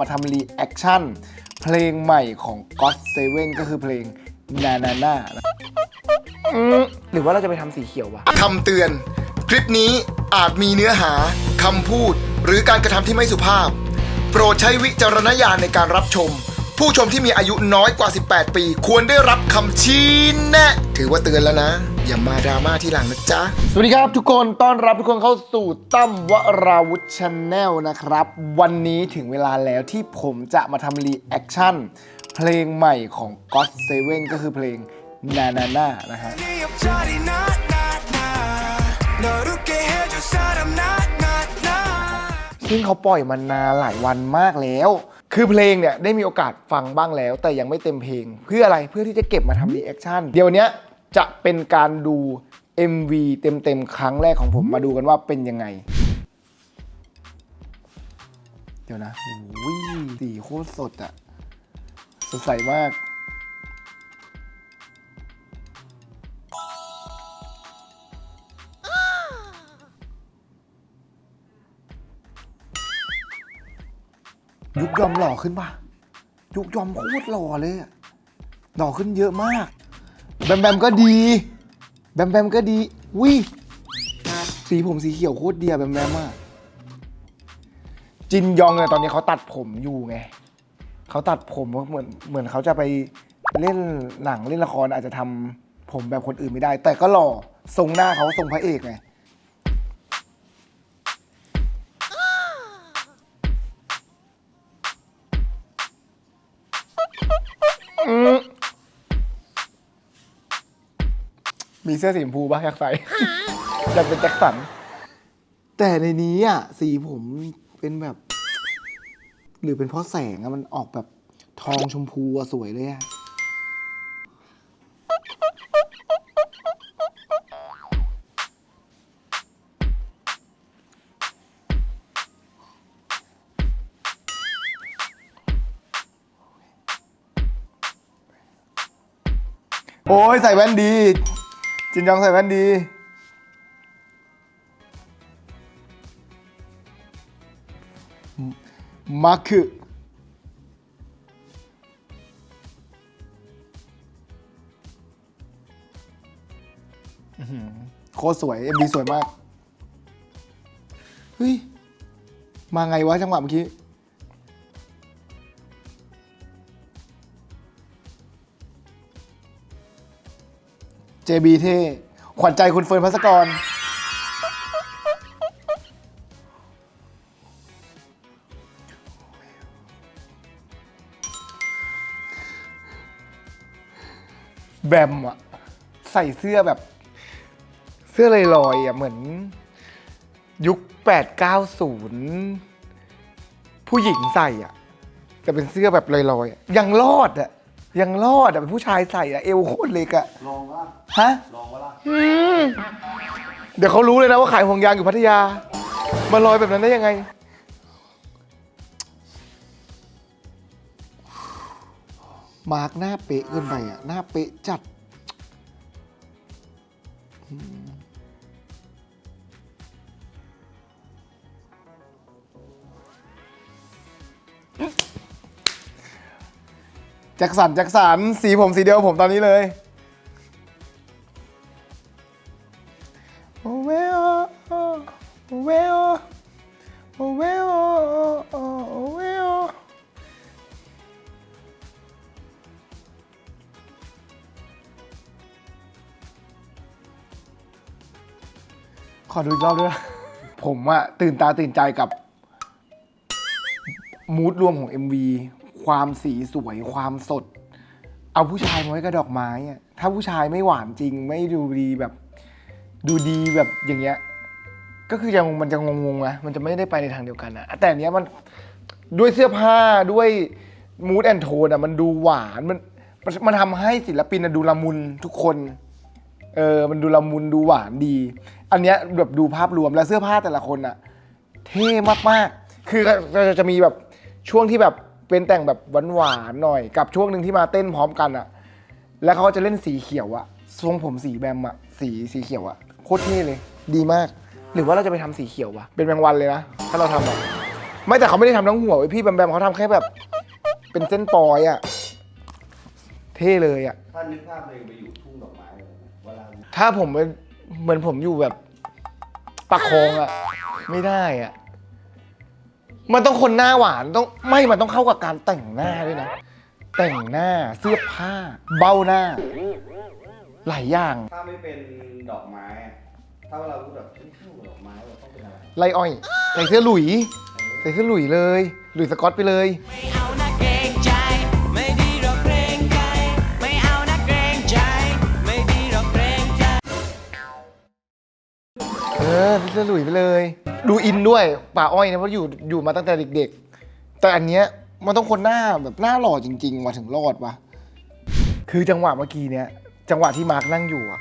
มาทำรีแอคชั่น เพลงใหม่ของ God Seven ก็คือเพลงนานาน่าหรือว่าเราจะไปทำสีเขียววะคำเตือน คลิปนี้อาจมีเนื้อหาคำพูด หรือการกระทำที่ไม่สุภาพ โปรดใช้วิจารณญาณในการรับชม ผู้ชมที่มีอายุน้อยกว่า 18 ปี ควรได้รับคำชี้แนะ ถือว่าเตือนแล้วนะ อย่ามาดราม่าที่หลังนะจ๊ะ สวัสดีครับทุกคนต้อนรับทุกคนเข้าสู่ตั้มวราวุฒชาแนลนะครับ วันนี้ถึงเวลาแล้วที่ผมจะมาทำรีแอคชั่น เพลงใหม่ของ God Seven ก็คือเพลงนานาน่านะฮะ ซึ่งเขาปล่อยมานานหลายวันมากแล้ว คือเพลงเนี่ยได้มีโอกาสฟังบ้างแล้ว แต่ยังไม่เต็มเพลง เพื่ออะไรเพื่อที่จะเก็บมาทำรีแอคชั่น เดี๋ยวนเนี้ย จะเป็นการดู MV เต็มๆครั้งแรกของผมมาดูกันว่าเป็นยังไง เดี๋ยวนะอุ้ยสีโคตรสดอะสดใสมาก ยุกยอมหล่อขึ้นปะยุกยอมโคตรหล่อเลยอะหล่อขึ้นเยอะมาก แบมแบมก็ดี แบมแบมก็ดีวิสีผมสีเขียวโคตรเดียแบมแบมอะจินยองเนี่ยตอนนี้เขาตัดผมอยู่ไงเขาตัดผมเหมือนเหมือนเขาจะไปเล่นหนังเล่นละครอาจจะทำผมแบบคนอื่นไม่ได้ แต่ก็หล่อทรงหน้าเขาทรงพระเอกไง มีเสื้อสีชมพูป่ะอยากใส่ อยากเป็นแจ็คสัน แต่ในนี้อะสีผมเป็นแบบ หรือเป็นเพราะแสงอะมันออกแบบทองชมพูอะสวยเลยอะโอ้ยใส่แว่นดี จินยองใส่แว่นดี มาคือโคตรสวย MV สวยมาก เฮ้ย มาไงวะจังหวะเมื่อกี้ JB เท่ขวัญใจคุณเฟิร์นพัสกร แบมอะใส่เสื้อแบบ เสื้อลอยๆอะเหมือน ยุค 890 ผู้หญิงใส่อะแต่เป็นเสื้อแบบลอยๆอะยังรอดอะ ยังรอดอะเป็นผู้ชายใส่อะเอวโคตรเล็กอะลองว่าฮะ ลองว่าล่ะเดี๋ยวเขารู้เลยนะว่าขายห่วงยางอยู่พัทยา มาลอยแบบนั้นได้ยังไง มาร์กหน้าเป๊ะเกินไปอะ หน้าเป๊ะจัดอืม แจ็คสันแจ็คสันสีผมสีเดียวผมตอนนี้เลยโอเวโอโอเวโอโอเวโอโอเวโอขอดูอีกรอบด้วย ผมอะตื่นตาตื่นใจกับมูดรวมของ MV ความสีสวยความสด เอาผู้ชายมาไว้กับดอกไม้อะถ้าผู้ชายไม่หวานจริง ไม่ดูดีแบบ ดูดีแบบอย่างเงี้ย ก็คือจะมันจะงงๆนะมันจะไม่ได้ไปในทางเดียวกันนะแต่อันเนี้ยมันด้วยเสื้อผ้าด้วยมูดแอนโทนอะมันดูหวานมันมันมันทำให้ศิลปินอะดูละมุนทุกคน เออ มันดูละมุนดูหวานดี อันเนี้ยแบบดูภาพรวมแล้วเสื้อผ้าแต่ละคนอะเท่มากๆ คือจะจะมีแบบช่วงที่แบบ เป็นแต่งแบบหวานๆหน่อยกับช่วงหนึ่งที่มาเต้นพร้อมกันอะแล้วเขาจะเล่นสีเขียวอะทรงผมสีแบมอะสีสีเขียวอะโคตรเท่เลย ดีมาก หรือว่าเราจะไปทำสีเขียววะเป็นแมงวันเลยนะถ้าเราทำอะไม่แต่เขาไม่ได้ทำทั้งหัวไว้ยพี่แบมแบมเขาทำแค่แบบ เป็นเส้นปอยอะเท่เลยอะ ถ้านึกภาพตัวเองไปอยู่ทุ่งดอกไม้เลยนะเวลาถ้าผมเป็นเหมือนผมอยู่แบบปากคลองอะไม่ได้อะ มันต้องคนหน้าหวานต้องไม่มันต้องเข้ากับการแต่งหน้าด้วยนะ แต่งหน้าเสื้อผ้า เบ้าหน้า หลายอย่างถ้าไม่เป็นดอกไม้อะถ้าเราพูดแบบไม่เข้ากับดอกไม้เราต้องเป็นอะไรไล่อ้อย ใส่เสื้อหลุย ใส่เสื้อหลุยเลย หลุยสกอตไปเลย ไม่เอานะเกรงใจ ไม่ดีหรอกเกรงใจ ไม่เอานะเกรงใจ ไม่ดีหรอกเกรงใจ เออใส่เสื้อหลุยไปเลย ดูอินด้วยป่าอ้อยเนะเพราะอยู่อยู่มาตั้งแต่เด็ก ๆ แต่อันเนี้ยมันต้องคนหน้าแบบหน้าหล่อจริงๆมาถึงรอดวะคือจังหวะเมื่อกี้เนี้ยจังหวะที่มาร์กนั่งอยู่อะ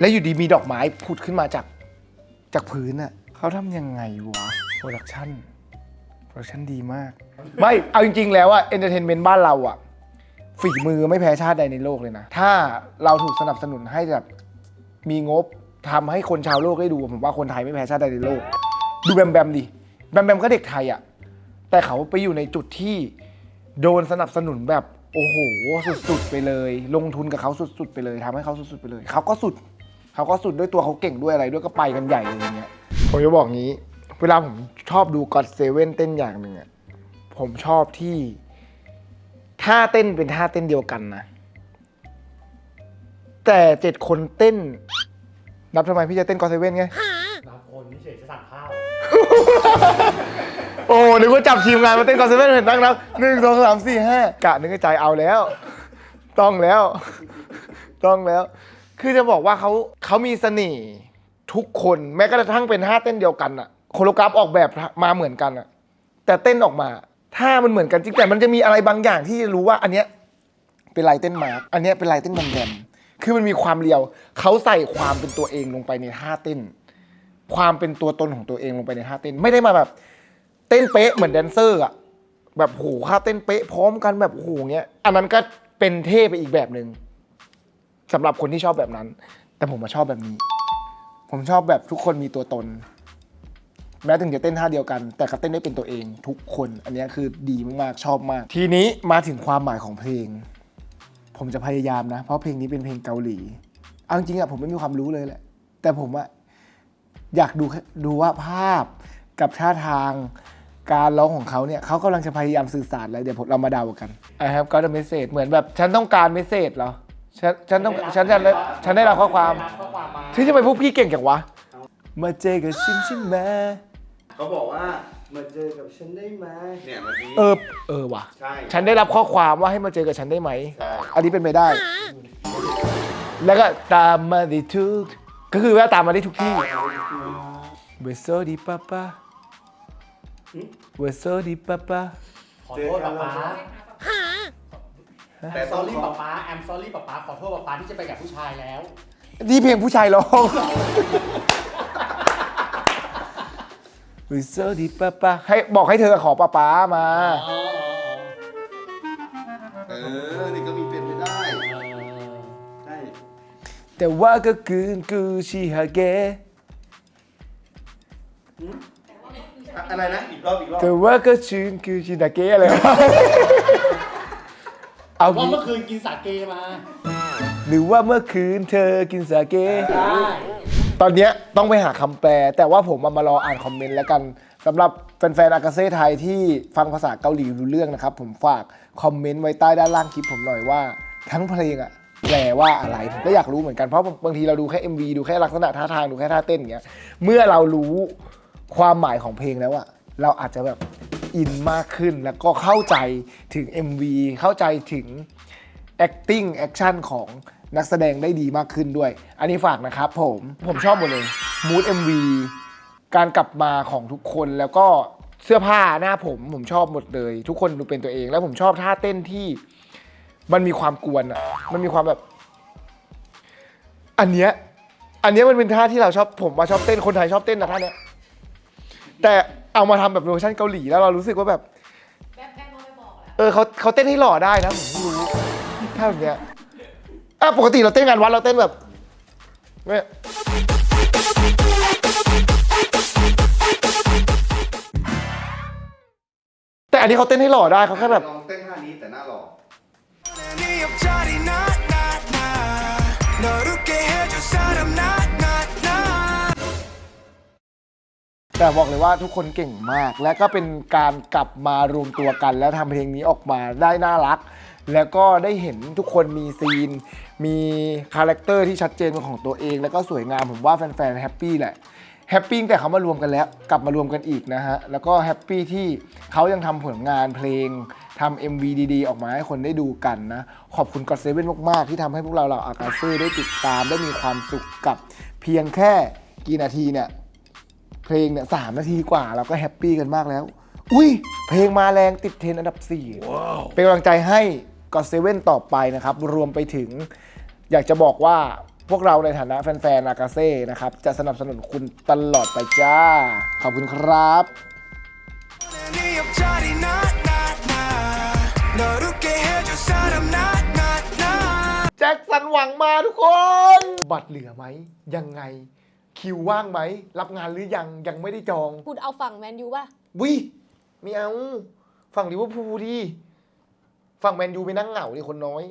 แล้วอยู่ดีมีดอกไม้ผุดขึ้นมาจากจากพื้นอะเขาทำยังไงวะโปรดักชั่นโปรดักชั่นดีมาก ไม่เอาจริง ๆ แล้วอะเอนเตอร์เทนเมนต์บ้านเราอะฝีมือไม่แพ้ชาติใดในโลกเลยนะ ถ้าเราถูกสนับสนุนให้แบบมีงบทำให้คนชาวโลกได้ดู ผมว่าคนไทยไม่แพ้ชาติใดในโลก ดูแบมแบมดิแบมแบมก็เด็กไทยอะแต่เขาไปอยู่ในจุดที่โดนสนับสนุนแบบโอ้โหสุดๆไปเลย ลงทุนกับเขาสุดๆไปเลยทำให้เขาสุดๆไปเลย เขาก็สุด เขาก็สุดด้วยตัวเขาเก่งด้วยอะไรด้วยก็ไปกันใหญ่เลยอย่างเงี้ยผมจะบอกงี้ เวลาผมชอบดูก็อดเซเว่นเต้นอย่างหนึ่งอะผมชอบที่ท่าเต้นเป็นท่าเต้นเดียวกันนะแต่เจ็ดคนเต้น นับทำไมพี่จะเต้นก็อดเซเว่นไง โอ้นึกว่าจับทีมงานมาเต้นก็อดเซเว่นเห็นนั่งนับหนึ่งสองสามสี่ห้ากะนึกในใจเอาแล้ว ต้องแล้ว ต้องแล้ว คือจะบอกว่าเขาเขามีเสน่ห์ทุกคนแม้กระทั่งเป็นท่าเต้นเดียวกันอะโคโรกราฟออกแบบมาเหมือนกันอะแต่เต้นออกมาท่ามันเหมือนกันจริงแต่มันจะมีอะไรบางอย่างที่รู้ว่าอันเนี้ยเป็นลายเต้นมาร์กอันเนี้ยเป็นลายเต้นแบมแบมคือมันมีความเรียวเขาใส่ความเป็นตัวเองลงไปในท่าเต้น ความเป็นตัวตนของตัวเองลงไปในท่าเต้น ไม่ได้มาแบบ เต้นเป๊ะเหมือนแดนเซอร์อะแบบโหค่าเต้นเป๊ะพร้อมกันแบบโหเงี้ย อันนั้นก็เป็นเท่ไปอีกแบบหนึ่งสำหรับคนที่ชอบแบบนั้น แต่ผมมาชอบแบบนี้ ผมชอบแบบทุกคนมีตัวตน แม้ถึงจะเต้นท่าเดียวกัน แต่เขาเต้นได้เป็นตัวเองทุกคน อันนี้คือดีมากๆชอบมาก ทีนี้มาถึงความหมายของเพลง ผมจะพยายามนะ เพราะเพลงนี้เป็นเพลงเกาหลี เอาจริงอะผมไม่มีความรู้เลยแหละ แต่ผมอะ อยากดูแค่ดูว่าภาพกับท่าทางการร้องของเขาเนี่ยเขากำลังจะพยายามสื่อสารอะไรเดี๋ยวผมเรามาเดากัน I have got a message เหมือนแบบฉันต้องการเมสเซจเหรอฉันฉันต้องฉันจะฉันได้รับข้อความได้รับข้อความมาที่จะไปพวกพี่เก่งจังวะมาเจอกับฉันใช่ไหมเขาบอกว่ามาเจอกับฉันได้ไหมเนี่ยเมื่อกี้เออเออว่ะใช่ฉันได้รับข้อความว่าให้มาเจอกับฉันได้ไหมใช่อันนี้เป็นไปได้ แล้วก็ตามมาได้ทุก ก็คือว่าตามมาได้ทุกที่เวโซดีป้าป้าเวโซดีป้าป้าขอโทษป๊าป๊าแต่ซต้อองรี่ขอป๊าป๊าแอมซอรี่ป๊าป๊าขอโทษป๊าป๊าที่จะไปกับผู้ชายแล้ว นี่เพลงผู้ชายร้องเวโซดีป้าป้าให้บอกให้เธอขอป้าป้ามา แต่ว่าก็คืนกูชิฮาเกะอะอะไรนะ อีกรอบ อีกรอบแต่ว่าก็ชื่นคือชินาเกะอะไรวะเอาว่างี้เมื่อคืนกินสาเกมาหรือว่าเมื่อคืนเธอกินสาเกะ ได้ ตอนเนี้ยต้องไปหาคำแปล แต่ว่าผมมามารออ่านคอมเมนต์แล้วกันสำหรับแฟนๆอากาเซ่ไทยที่ฟังภาษาเกาหลีรู้เรื่องนะครับ ผมฝากคอมเมนต์ไว้ใต้ด้านล่างคลิปผมหน่อยว่า ทั้งเพลงอะ แปลว่าอะไรผมก็อยากรู้เหมือนกันเพราะบางทีเราดูแค่ MV ดูแค่ลักษณะท่าทางดูแค่ท่าเต้นอย่างเงี้ยเมื่อเรารู้ความหมายของเพลงแล้วอะเราอาจจะแบบอินมากขึ้นแล้วก็เข้าใจถึง MV เข้าใจถึง acting action ของนักแสดงได้ดีมากขึ้นด้วย อันนี้ฝากนะครับผมผมชอบหมดเลย mood MV การกลับมาของทุกคนแล้วก็เสื้อผ้าหน้าผมผมชอบหมดเลย ทุกคนดูเป็นตัวเอง แล้วผมชอบท่าเต้นที่ มันมีความกวนอะ มันมีความแบบ อันเนี้ย อันเนี้ยมันเป็นท่าที่เราชอบ ผมมาชอบเต้น คนไทยชอบเต้นนะท่าเนี้ย แต่เอามาทำแบบเวอร์ชันเกาหลีแล้วเรารู้สึกว่าแบบแบบแบมโมไปบอกแล้วเออเขาเขาเต้นให้หล่อได้นะผมเพิ่งรู้ถ้าแบบเนี้ยอะปกติเราเต้นงานวัดเราเต้นแบบเนี่ยนนี้เขาเต้นให้หล่อได้เขาแค่แบบ ลองเต้นท่านี้แต่หน้าหล่อ แต่บอกเลยว่าทุกคนเก่งมาก และก็เป็นการกลับมารวมตัวกัน และทำเพลงนี้ออกมาได้น่ารัก แล้วก็ได้เห็นทุกคนมีซีน มีคาแรคเตอร์ที่ชัดเจนของตัวเอง แล้วก็สวยงามผมว่าแฟนๆแฮปปี้แหละ แฮปปี้ตั้งแต่เขามารวมกันแล้ว กลับมารวมกันอีกนะฮะ แล้วก็แฮปปี้ที่เขายังทำผลงานเพลงทำ MV ดีๆ ออกมาให้คนได้ดูกันนะ ขอบคุณก็เซเว่นมาก ๆ ที่ทำให้พวกเราเราอากาเซ่ได้ติดตามได้มีความสุขกับเพียงแค่กี่นาทีเนี่ยเพลงเนี่ยสามนาทีกว่าเราก็แฮปปี้กันมากแล้ว อุ้ยเพลงมาแรงติดเทรนด์อันดับ 4 เป็นกำลังใจให้ก็เซเว่นต่อไปนะครับ รวมไปถึงอยากจะบอกว่า พวกเราในฐานะแฟนๆ อากาเซ่นะครับ จะสนับสนุนคุณตลอดไปจ้า ขอบคุณครับ แจ็คสันหวังมาทุกคน บัตรเหลือไหม ยังไง คิวว่างไหม รับงานหรือยังยังไม่ได้จองคุณเอาฝั่งแมนยูป่ะ วิไม่เอา ฝั่งลิเวอร์พูลดี ฝั่งแมนยูไปนั่งเหงาดิคนน้อย